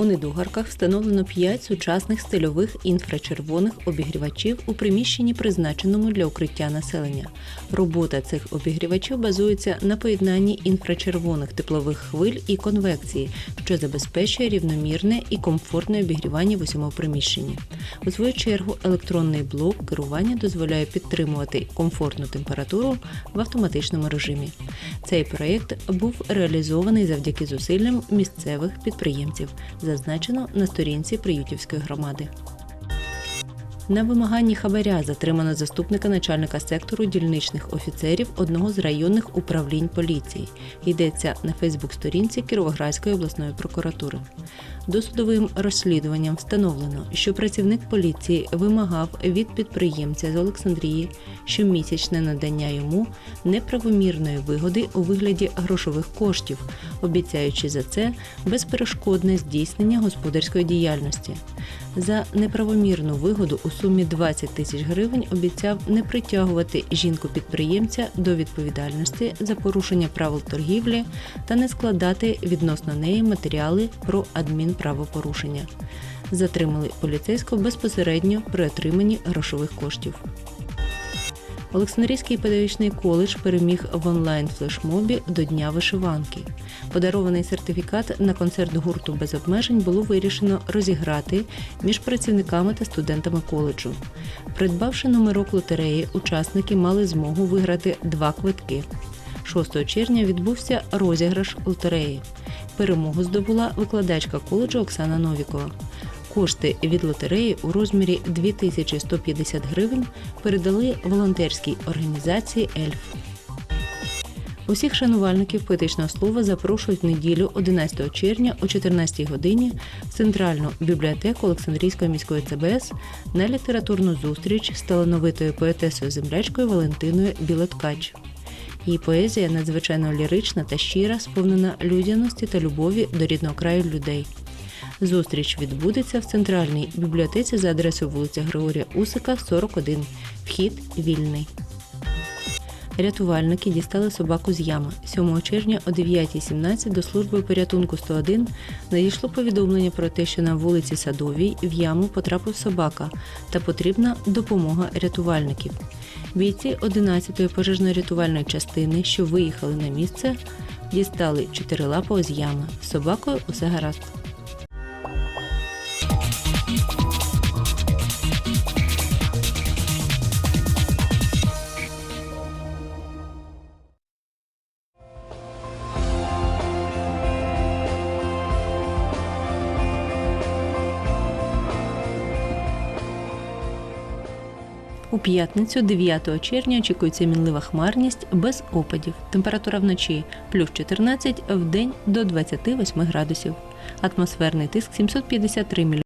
У недогарках встановлено 5 сучасних стильових інфрачервоних обігрівачів у приміщенні, призначеному для укриття населення. Робота цих обігрівачів базується на поєднанні інфрачервоних теплових хвиль і конвекції, що забезпечує рівномірне і комфортне обігрівання в усьому приміщенні. У свою чергу електронний блок керування дозволяє підтримувати комфортну температуру в автоматичному режимі. Цей проєкт був реалізований завдяки зусиллям місцевих підприємців, зазначено на сторінці Приютівської громади. На вимаганні хабаря затримано заступника начальника сектору дільничних офіцерів одного з районних управлінь поліції. Йдеться на Фейсбук-сторінці Кіровоградської обласної прокуратури. Досудовим розслідуванням встановлено, що працівник поліції вимагав від підприємця з Олександрії щомісячне надання йому неправомірної вигоди у вигляді грошових коштів, обіцяючи за це безперешкодне здійснення господарської діяльності. За неправомірну вигоду у сумі 20 тисяч гривень обіцяв не притягувати жінку-підприємця до відповідальності за порушення правил торгівлі та не складати відносно неї матеріали про адмінправопорушення. Затримали поліцейського безпосередньо при отриманні грошових коштів. Олександрійський педагогічний коледж переміг в онлайн флешмобі до Дня вишиванки. Подарований сертифікат на концерт гурту без обмежень було вирішено розіграти між працівниками та студентами коледжу. Придбавши номерок лотереї, учасники мали змогу виграти два квитки. 6 червня відбувся розіграш лотереї. Перемогу здобула викладачка коледжу Оксана Новікова. Кошти від лотереї у розмірі 2150 гривень передали волонтерській організації Ельф. Усіх шанувальників поетичного слова запрошують в неділю 11 червня о 14 годині в центральну бібліотеку Олександрійської міської ЦБС на літературну зустріч з талановитою поетесою землячкою Валентиною Білоткач. Її поезія надзвичайно лірична та щира, сповнена людяності та любові до рідного краю людей. Зустріч відбудеться в центральній бібліотеці за адресою вулиця Григорія Усика, 41. Вхід вільний. Рятувальники дістали собаку з ями. 7 червня о 9.17 до служби порятунку 101 надійшло повідомлення про те, що на вулиці Садовій в яму потрапив собака та потрібна допомога рятувальників. Бійці 11-ї пожежно-рятувальної частини, що виїхали на місце, дістали чотирилапого з ями. З собакою усе гаразд. У п'ятницю, 9 червня, очікується мінлива хмарність без опадів. Температура вночі плюс 14, в день до 28 градусів. Атмосферний тиск 753 міль.